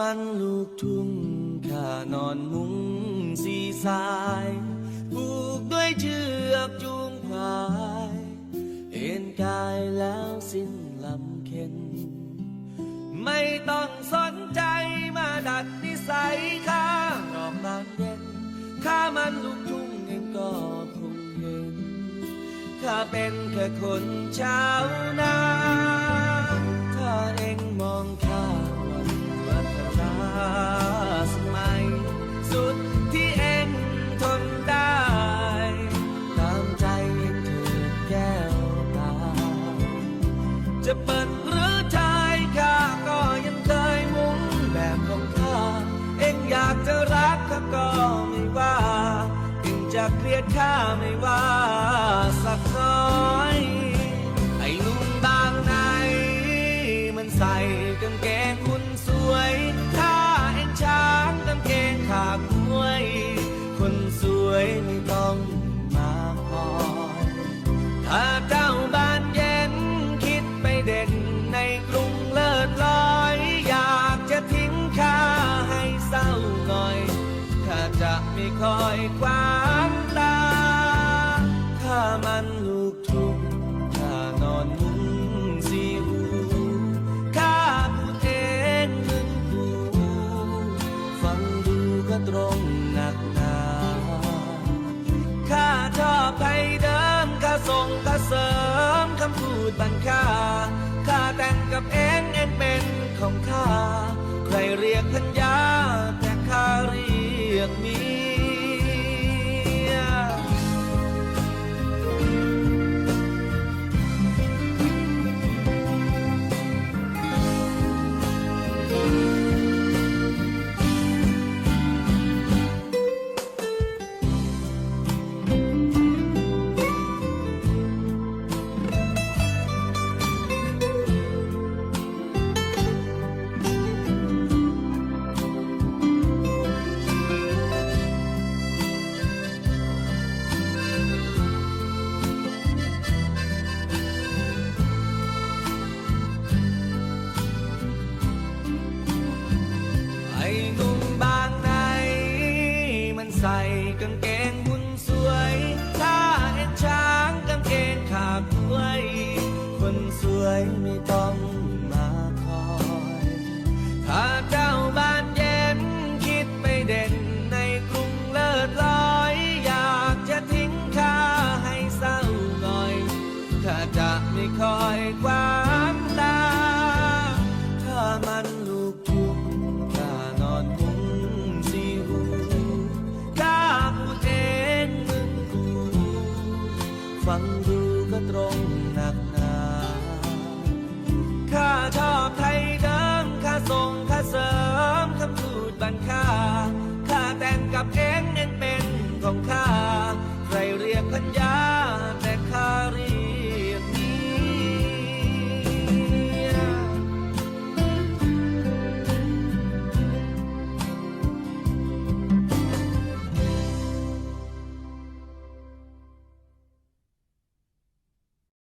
มันลูกทุ่งข้านอนมุ้งสีสายผูกด้วยเชือกจูงควาย เอ็นกายแล้วสิ้นลำเค็น ไม่ต้องสนใจมาดัดนิสัยข้ารอบตามเย็นข้ามันลูกทุ่งเองก็คงเห็น ข้าเป็นแค่คนชาวนา ถ้าเองมอง จะเปิดหรือชายข้าก็ยังเคยมุ้งแบบของข้าเอ็งอยากจะรักข้าก็ไม่ว่าเอ็งจะเกลียดข้าไม่ว่าสักน้อยไอ้นุ่มบางในมันใส่กางเกงคุณสวยถ้าเอ็งช้างกางเกงขาดมวยคนสวยไม่ต้องมาคอยถ้า อยขวางตาข้ามันลูกทุ่งข้านอนมุ้งสีหูข้าพูเองมึงกูฟังดูก็ตรงหนักหนาข้าชอบไทยเดิมข้าส่งข้าเสริมคำพูดบันค่าข้าแต่งกับเองเองเป็นของข้า ใครเรียกพัญญา กางเกงบุญสวย ถ้าเอ็นช้างกางเกงขาดด้วย คนสวยไม่ต้องมาคอย ถ้าเจ้าบ้านเย็นคิดไปเด่นในกรุงเลิศลอย อยากจะทิ้งข้าให้เศร้าหน่อยข้าจะไม่คอยขวางตาถ้ามัน ฟังดูก็ตรง